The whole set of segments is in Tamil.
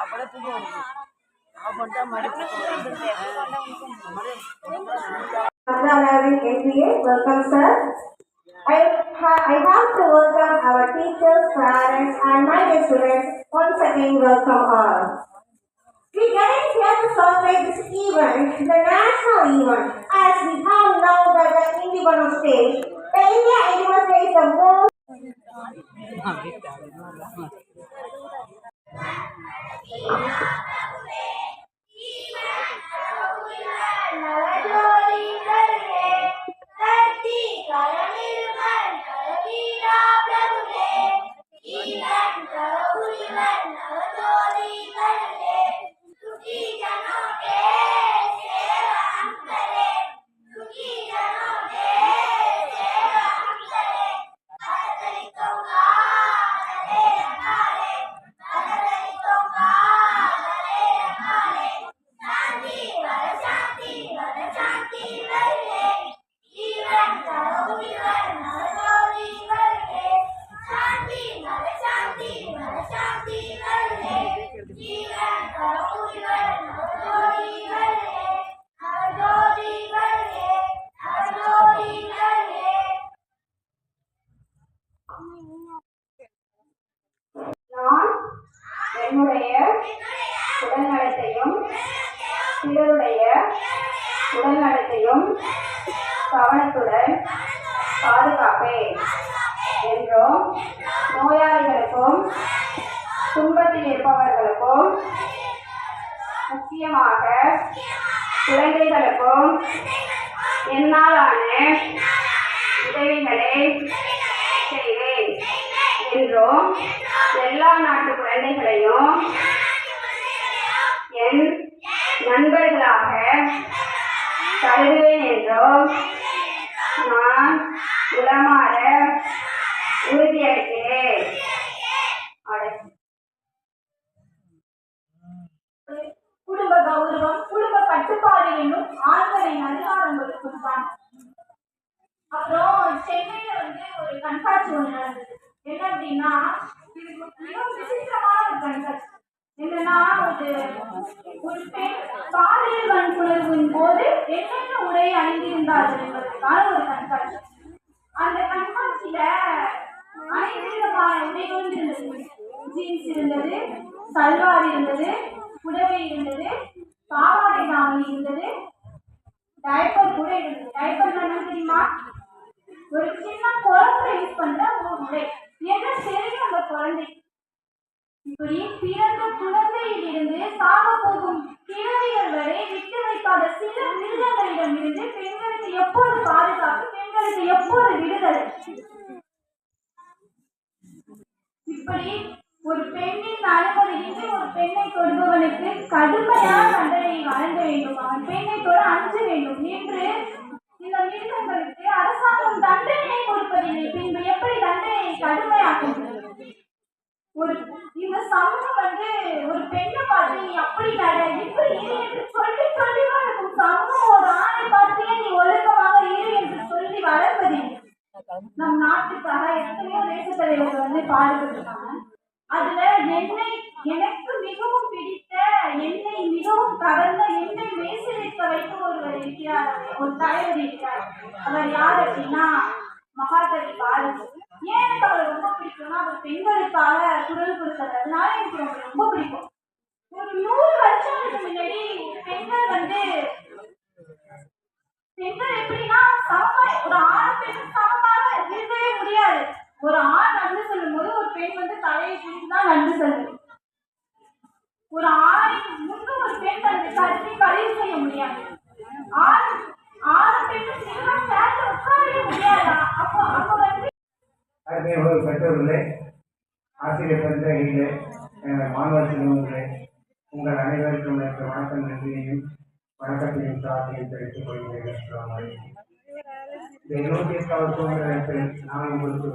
அப்படியே தூங்கணும் அப்படியே மறுபடியும் Andhra MBA, welcome sir. I, ha- I have to welcome our teachers, parents and my students. Once again, welcome all. We gathered here to celebrate this event, the national event, as we have now நான் பிறருடைய உடல்நலத்தையும் கவனத்துடன் பாதுகாப்பேன் என்றும் நோயாளிகளுக்கும் துன்பத்தில் இருப்பவர்களுக்கும் முக்கியமாக குழந்தைகளுக்கும் என்னாலான உதவிகளை செய்வேன் என்றும் எல்லா நாட்டு குழந்தைகளையும் என் நண்பர்களாக கருதுவேன் என்றும் நான் உளமாற உறுதியளிக்கிறேன். குடும்ப கௌரவம் குடும்ப கட்டுப்பாடு என்னும் ஆண்களை அதிகாரங்களுக்கும் தான் அப்புறம் சென்னையில வந்து ஒரு கண்காட்சி ஒன்று நடந்தது. என்ன அப்படின்னா இது மிகவும் விசித்திரமான ஒரு கண்காட்சி. என்னன்னா ஒரு ஒரு பெண் பாலியல் வன்புணர்வின் போது என்னென்ன உடை அணிந்திருந்தார் என்பதற்கான ஒரு கண்காட்சி அந்த கண்காட்சியில அனைத்து விதமான உடைகளும் இருந்தது ஜீன்ஸ் இருந்தது சல்வார் இருந்தது புடவை இருந்தது பாவாடை தாவணி இருந்தது டைப்பர் கூட இருந்தது டைப்பர் என்ன தெரியுமா ஒரு சின்ன குழந்தை யூஸ் பண்ற ஒரு உடை என்ன தெரியும் அந்த குழந்தை பிறந்த குழந்தையிலிருந்து சாக போகும் கிழவிகள் வரை விட்டு வைக்காத சில மிருகங்களிடம் பெண்களுக்கு எப்போது பாதுகாப்பு பெண்களுக்கு எப்போது விடுதலை? இப்படி ஒரு பெண்ணின் அனுமதியின்றி ஒரு பெண்ணை தொடுபவனுக்கு கடுமையான தண்டனையை வழங்க வேண்டும். அவன் பெண்ணை தொட அஞ்ச வேண்டும். என்று இந்த மிருகங்களுக்கு அரசாங்கம் தண்டனையை கொடுப்பதில்லை. பின்பு எப்படி தண்டனையை கடுமையாக்கும் ஒரு இந்த சமூகம் வந்து ஒரு பெண்ணை பார்த்து நீ அப்படி நட இப்படி இரு என்று சொல்லி சொல்லி வளர்க்கும் சமூகம் ஒரு ஆணை பார்த்து நீ ஒழுக்கமாக இரு என்று சொல்லி வளர்ப்பதில்லை நம் நாட்டுக்காக எத்தனையோ தேச தலைவர்கள் வந்து பாடுபட்டிருக்காங்க. அதுல என்னை எனக்கு மிகவும் பிடித்த என்னை மிகவும் கவர்ந்த என்னை மேசிலிருக்க வைத்து ஒருவர் இருக்கிறார். ஒரு தலைவர் இருக்கிறார். அவர் யார் அப்படின்னா மகாகவி பாரதி. ஏன் எனக்கு அவர் ரொம்ப பிடிக்கும்னா அவர் பெண்களுக்காக குரல் கொடுத்தாரு அதனால எனக்கு ரொம்ப ரொம்ப பிடிக்கும். ஒரு நூறு வருஷங்களுக்கு முன்னாடி பெண்கள் வந்து பெண்கள் எப்படின்னா சமமா ஒரு ஆண் பெண் சமமாக இருக்கவே முடியாது. ஒரு ஆண் நடந்து சொல்லும் போது ஒரு பெண் வந்து தலையை பிடித்து தான் நன்றி சொல்லணும் ஒரு ஆணை முன்பு ஒரு பெண் தனது கருத்தை பதிவு செய்ய முடியாது ஆண் ஆண் பெண் சிறுவன் சேர்ந்து உட்காரவே முடியாது அப்போ அப்போ வந்து அருமையாக பெற்றோர்களே ஆசிரியர் பெருந்தகைகளே எனது மாணவ செல்வங்களே உங்கள் அனைவருக்கும் எனக்கு வணக்கம் நன்றியையும் வணக்கத்தையும் சாதியும் தெரிவித்துக் கொள்கிறேன் அஸ்ஸலாமு இந்த இருபத்தி எட்டாவது சுதந்திர நான் உங்களுக்கு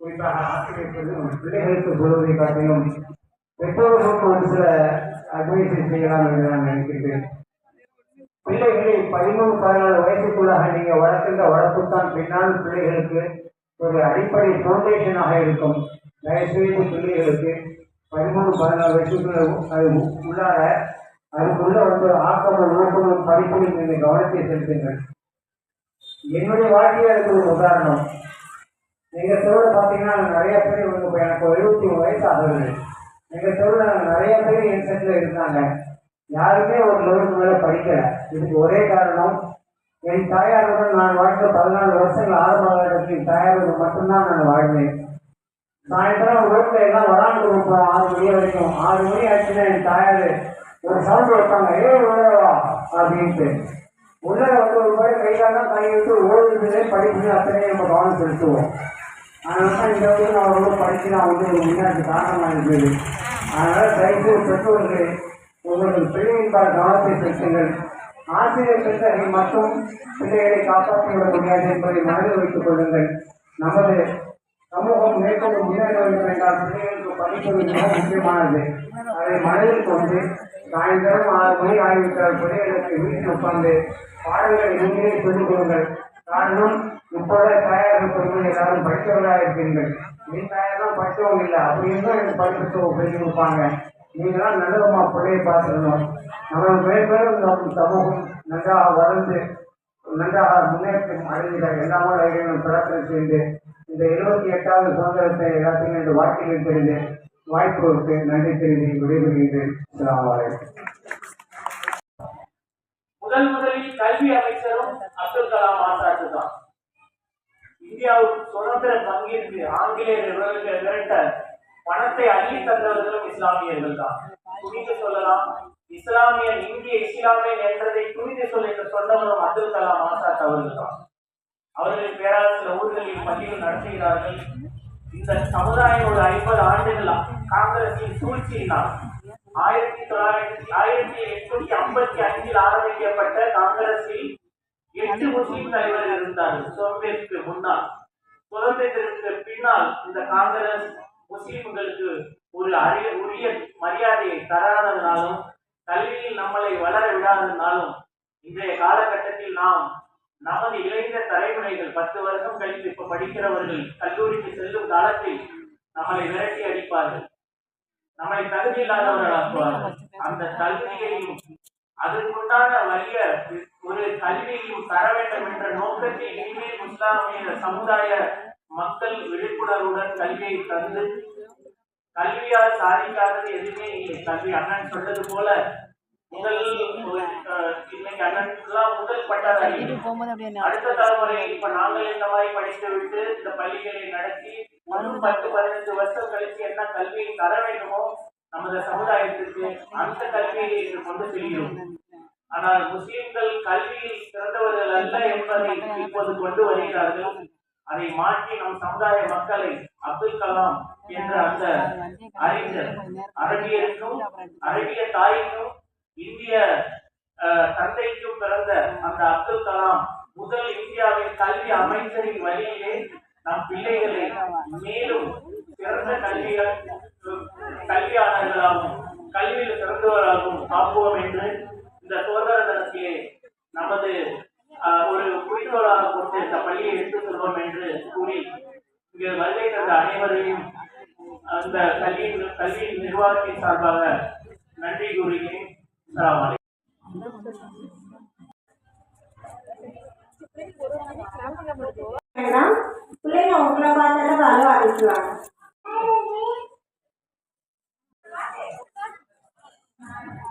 குறிப்பாக ஆசிரியர் பிள்ளைகளுக்கு சொல்வதை காட்டிலும் பெற்றோர்களுக்கு ஒரு சில அட்வைஸை செய்யலாம் என்று நான் நினைக்கின்றேன். பிள்ளைகளை பதிமூணு பதினாலு வயசுக்குள்ளாக நீங்க வளர்க்கின்ற வளர்ப்பு தான் பின்னால் பிள்ளைகளுக்கு ஒரு அடிப்படை ஃபவுண்டேஷனாக இருக்கும். தயவுசெய்து பிள்ளைகளுக்கு பதிமூணு பதினாலு வயசுக்குள்ள அது உள்ளார அதுக்குள்ள வந்து ஆக்கமும் ஊக்கமும் படிப்பிலும் நீங்கள் கவனத்தை செலுத்துங்கள். என்னுடைய வாழ்க்கையில் அதுக்கு ஒரு உதாரணம். எங்கள் தெருவில் பார்த்தீங்கன்னா நிறைய பேர் வந்து இப்போ எனக்கு எழுபத்தி மூணு வயசு ஆகுது. எங்கள் தெருவில் நிறைய பேர் என் செட்டில் இருந்தாங்க. யாருமே ஒரு லெவலுக்கு மேலே படிக்கல. இதுக்கு ஒரே காரணம் என் தாயாருடன் நான் வாழ்ந்த பதினாலு வருஷங்கள் ஆரம்ப காலத்தில் என் தாயாருடன் மட்டும்தான் நான் வாழ்ந்தேன். சாயந்தரம் ரோட்ல எல்லாம் விளாண்டு இருப்போம் ஆறு மணி வரைக்கும் ஆறு மணி ஆச்சுன்னா என் தாயார் ஒரு சவுண்ட் வைப்பாங்க. ஏ உள்ளவா அப்படின்ட்டு. உள்ள வந்து ஒரு முறை கைகாலாம் கை விட்டு ஓடுறதுலே படிப்பு அத்தனையும் நம்ம கவனம் செலுத்துவோம். அதனால தான் இந்த வந்து நான் ரொம்ப படிச்சு நான் வந்து முன்னாடி காரணமாக இருந்தது. அதனால் தயவுசெய்து பெற்றோர்கள் உங்களுக்கு பிள்ளைகளுக்கான கவனத்தை செலுத்துங்கள். ஆசிரியர் மட்டும் பிள்ளைகளை காப்பாற்றிவிட முடியாது என்பதை மனதில் வைத்துக் கொள்ளுங்கள். நமது சமூகம் மேற்கொண்டு முன்னேற என்றால் பிள்ளைகளுக்கு படிப்பது மிக முக்கியமானது. அதை மனதில் கொண்டு சாயந்தரம் ஆறு மணி ஆகிவிட்டால் பிள்ளைகளுக்கு வீட்டில் உட்கார்ந்து பாடல்களை நீங்களே சொல்லிக் கொடுங்கள். காரணம் இப்போத தயார் பெருமை எல்லாரும் படித்தவர்களாக இருப்பீர்கள். நீ தயாரெல்லாம் படித்தவங்க இல்லை. அப்படி இருந்தால் எனக்கு படிப்பு சொல்லி கொடுப்பாங்க நீங்களாம் நல்லவமா பிள்ளையை பார்த்துக்கணும். நம்ம மேற்பேரும் நம் சமூகம் நன்றாக வளர்ந்து நன்றாக முன்னேற்றம் அடைந்த எல்லாமே ஐடியும் பிரார்த்தனை செய்து இந்த இருபத்தி எட்டாவது சுதந்திரத்தை எல்லாத்தையும் என்று வாழ்க்கையில் தெரிந்து வாய்ப்புக்கு நன்றி தெரிந்து விடைபெறுகின்றேன். முதல் முதலில் கல்வி அமைச்சரும் அப்துல் கலாம் ஆசாத்து தான். இந்தியாவுக்கு சுதந்திர பங்கிற்கு ஆங்கிலேயர் விரட்ட பணத்தை அள்ளி தந்தவர்களும் இஸ்லாமியர்கள் தான். சொல்லலாம் இஸ்லாமியன் இந்திய இஸ்லாமியன் என்றதை புரிந்து சொல் என்று சொன்னவரும் அப்துல் கலாம் ஆசாத் அவர்கள் தான் அவர்கள் பேரால் சில ஊர்களில் பதிவு நடத்துகிறார்கள். இந்த சமுதாயம் ஒரு ஐம்பது ஆண்டுகள் காங்கிரசின் சூழ்ச்சியினால் ஆயிரத்தி தொள்ளாயிரத்தி ஆயிரத்தி எட்நூத்தி ஐம்பத்தி அஞ்சில் ஆரம்பிக்கப்பட்ட காங்கிரஸில் எட்டு முஸ்லிம் தலைவர்கள் இருந்தார்கள். சோம்பேற்கு முன்னால் சுதந்திரத்திற்கு பின்னால் இந்த காங்கிரஸ் முஸ்லிம்களுக்கு ஒரு அரிய உரிய மரியாதையை தராதனாலும் கல்வியில் நம்மளை வளர விடாதனாலும் இன்றைய காலகட்டத்தில் நாம் நமது இளைஞர் தலைமுறைகள் பத்து வருஷம் கழித்து இப்ப படிக்கிறவர்கள் கல்லூரிக்கு செல்லும் காலத்தில் நம்மளை விரட்டி அடிப்பார்கள். நம்மளை தகுதி இல்லாதவர்களாக்குவார்கள் அந்த தகுதியையும் அதற்குண்டான வலிய ஒரு கல்வியையும் தர வேண்டும் என்ற நோக்கத்தில் இனிமேல் முஸ்லாமிய சமுதாய மக்கள் விழிப்புணர்வுடன் கல்வியை தந்து கல்வியால் சாதிக்காதது எதுவுமே இல்லை. கல்வி அண்ணன் சொன்னது போல முதல் இன்னைக்கு அண்ணன் முதல் பட்டதாரி. அடுத்த தலைமுறை இப்ப நாங்கள் இந்த மாதிரி படித்து விட்டு இந்த பள்ளிகளை நடத்தி ஒரு பத்து பதினஞ்சு வருஷம் கழிச்சு என்ன கல்வியை தர வேண்டுமோ நமது சமுதாயத்திற்கு அந்த கல்வியை இன்று கொண்டு செல்கிறோம். ஆனால் முஸ்லிம்கள் கல்வியில் சிறந்தவர்கள் அல்ல என்பதை இப்போது கொண்டு வருகிறார்கள். அதை மாற்றி நம் சமுதாய மக்களை அப்துல் கலாம் என்ற அந்த அறிஞர் அரபியருக்கும் அரபிய தாய்க்கும் இந்திய தந்தைக்கும் பிறந்த அந்த அப்துல் கலாம் முதல் இந்தியாவின் கல்வி அமைச்சரின் வழியிலே நம் பிள்ளைகளை மேலும் சிறந்த கல்விகள் கல்வியாளர்களாகவும் கல்வியில் சிறந்தவராகவும் காப்போம் என்று இந்த சுதந்திர தினத்திலே நமது ஆஹ், ஒரு குறிக்கோளாக கொண்டு இந்த பள்ளியை எடுத்துச் செல்வோம் என்று கூறி இங்கு வருகை தந்த அனைவரையும் அந்த கல்வியின் கல்வியின் நிர்வாகத்தின் சார்பாக நன்றி கூறுகிறேன் அஸ்ஸலாமு அலைக்கும். வேண்டாம் பிள்ளைங்க உங்களை பார்த்தாலும் அழுவ அடிக்கலாம் ஆங்கிலேயருக்கு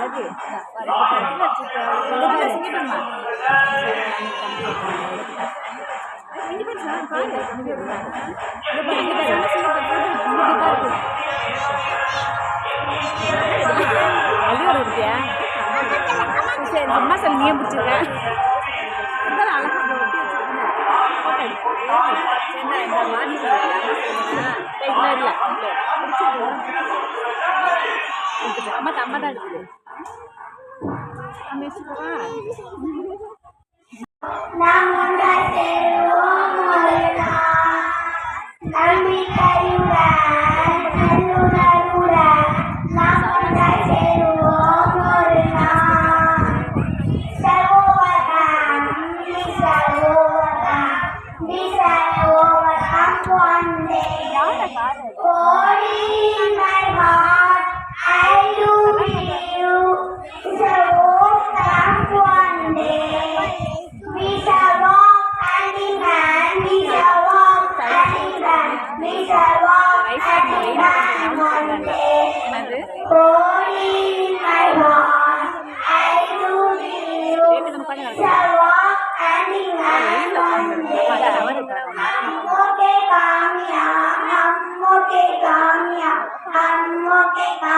அழகு இருக்கியா சரி அம்மா சொல்லி நீயே பிடிச்சிருக்கேன் அழகா அம்மா அம்மா தான் இருக்குது Miss Juan. Bye.